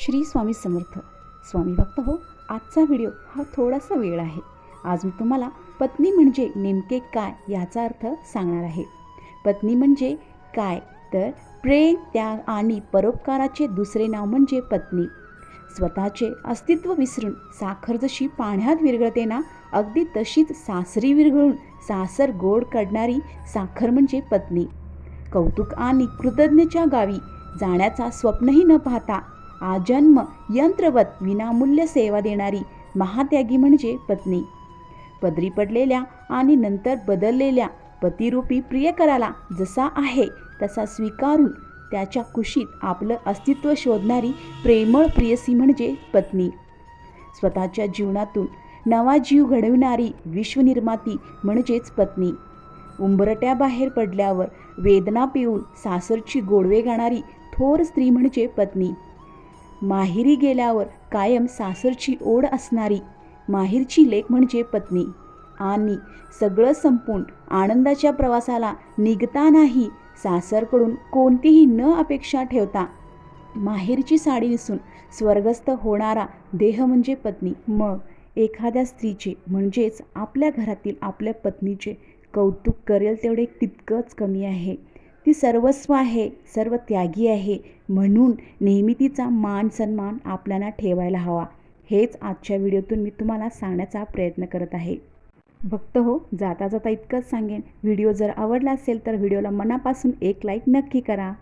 श्री स्वामी समर्थ. स्वामी भक्त हो आजचा व्हिडिओ हा थोडासा वेळ आहे. आज मी तुम्हाला पत्नी म्हणजे नेमके काय याचा अर्थ सांगणार आहे. पत्नी म्हणजे काय? तर प्रेम त्याग आणि परोपकाराचे दुसरे नाव म्हणजे पत्नी. स्वतःचे अस्तित्व विसरून साखर जशी पाण्यात विरघळते ना अगदी तशीच सासरी विरघळून सासर गोड काढणारी साखर म्हणजे पत्नी. कौतुक आणि कृतज्ञच्या गावी जाण्याचा स्वप्नही न पाहता आजन्म यंत्रवत विनामूल्य सेवा देणारी महात्यागी म्हणजे पत्नी. पदरी पडलेल्या आणि नंतर बदललेल्या पतिरूपी प्रियकराला जसा आहे तसा स्वीकारून त्याच्या कुशीत आपलं अस्तित्व शोधणारी प्रेमळ प्रियसी म्हणजे पत्नी. स्वतःच्या जीवनातून नवा जीव घडविणारी विश्वनिर्माती म्हणजेच पत्नी. उंबरट्याबाहेर पडल्यावर वेदना पिऊन सासरची गोडवे गाणारी थोर स्त्री म्हणजे पत्नी. माहेरी गेल्यावर कायम सासरची ओढ असणारी माहेरची लेख म्हणजे पत्नी. आणि सगळं संपून आनंदाच्या प्रवासाला निघतानाही सासरकडून कोणतीही न अपेक्षा ठेवता. माहेरची साडी नेसून स्वर्गस्थ होणारा देह म्हणजे पत्नी. मग एखाद्या स्त्रीचे म्हणजेच आपल्या घरातील आपल्या पत्नीचे कौतुक करेल तेवढे तितकंच कमी आहे. ती सर्वस्व आहे सर्व त्यागी आहे. म्हणून नेहमी तिचा मान सन्मान आपल्याला ठेवायला हवा. हेच आजच्या व्हिडिओतून मी तुम्हाला सांगण्याचा प्रयत्न करत आहे. भक्त हो जाता जाता इतकंच सांगेन. व्हिडिओ जर आवडला असेल तर व्हिडिओला मनापासून एक लाईक नक्की करा.